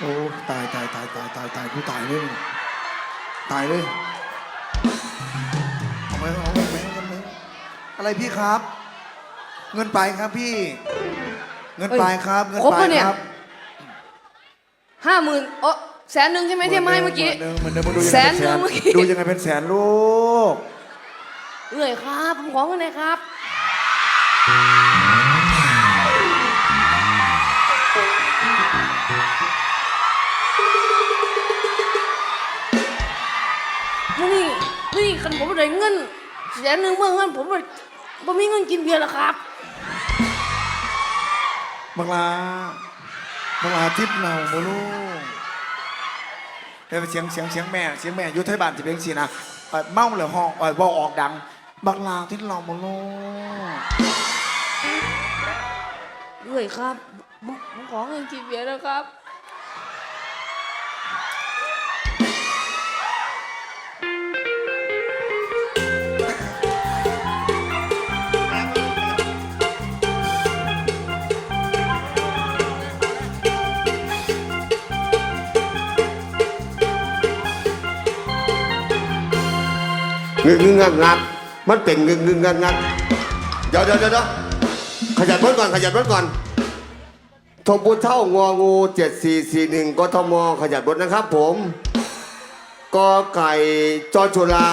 โอ้ตายตายตายตายตายตายกูตายเลยตายเลยเอาไปเอาไปแบงค์กันเลยอะไรพี่ครับ เงินไปครับพี่ เงินไปครับ เงินครบไปปะเนี่ยครับห้าหมื่นเออแสนหนึ่งใช่ไหมที่ให้มาให้เมื่อกี้หนหนึ่งหมื่นหนึ่งมึงดูยังแสไงนเป็นหนึ่งเมื่อกี้ดูยังไงเป็นแสนลูกเอ้ยครับผมขอเงินหน่อยครับ นี่นี่คันผมได้เงินแสนหนึ่งเมื่อเงินผมบ่ผมมีเงินกินเบียร์แล้วครับ บังลาบังลาทิพย์เนาบ่ลูกเป็นเสียงเสียงเสียงแม่เสียงแม่อยุทธบ้านจะเป็นสีนะเอ่อเมาเหลือห้องเอ่อบอกออกดัง บังลาทิพย์เราบ่ลูกเอ้ยครับผมผมขอเงินกินเบียร์แล้วครับ งึงงึงงักงักมันเป็นงึงงึงงักงักเดี๋ยวเดี๋ยวเดี๋ยวเดี๋ยวขยันรถก่อนขยันรถก่อนทบบุเท่างองูเจ็ดสี่สี่หนึ่งกทมขยันรถนะครับ ผมกอไก่จอจุฬา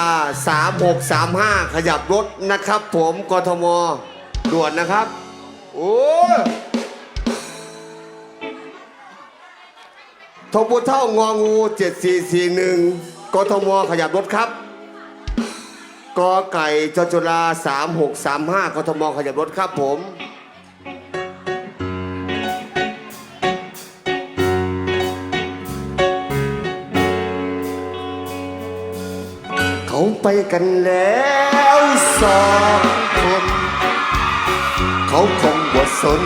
สามหกสามห้าขยับรถนะครับ ผมกทมด่วนนะครับโอ้ยทบบุเท่างองูเจ็ดสี่สี่หนึ่งกทมขยับรถครับ กอไก่จจุฬา3635กทมขยับรถครับผม เขาไปกันแล้วสองคนเขาคงบ่สน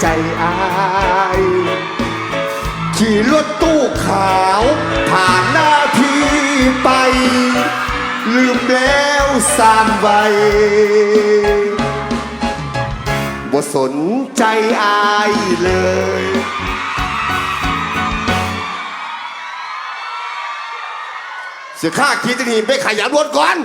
ใจอายขี่รถตู้ขาวผ่านหน้าที่ไป ลืมแล้วสามใบบ่สนใจอายเลย เสียค่าคิดจะหนีไปขยันรถก่อน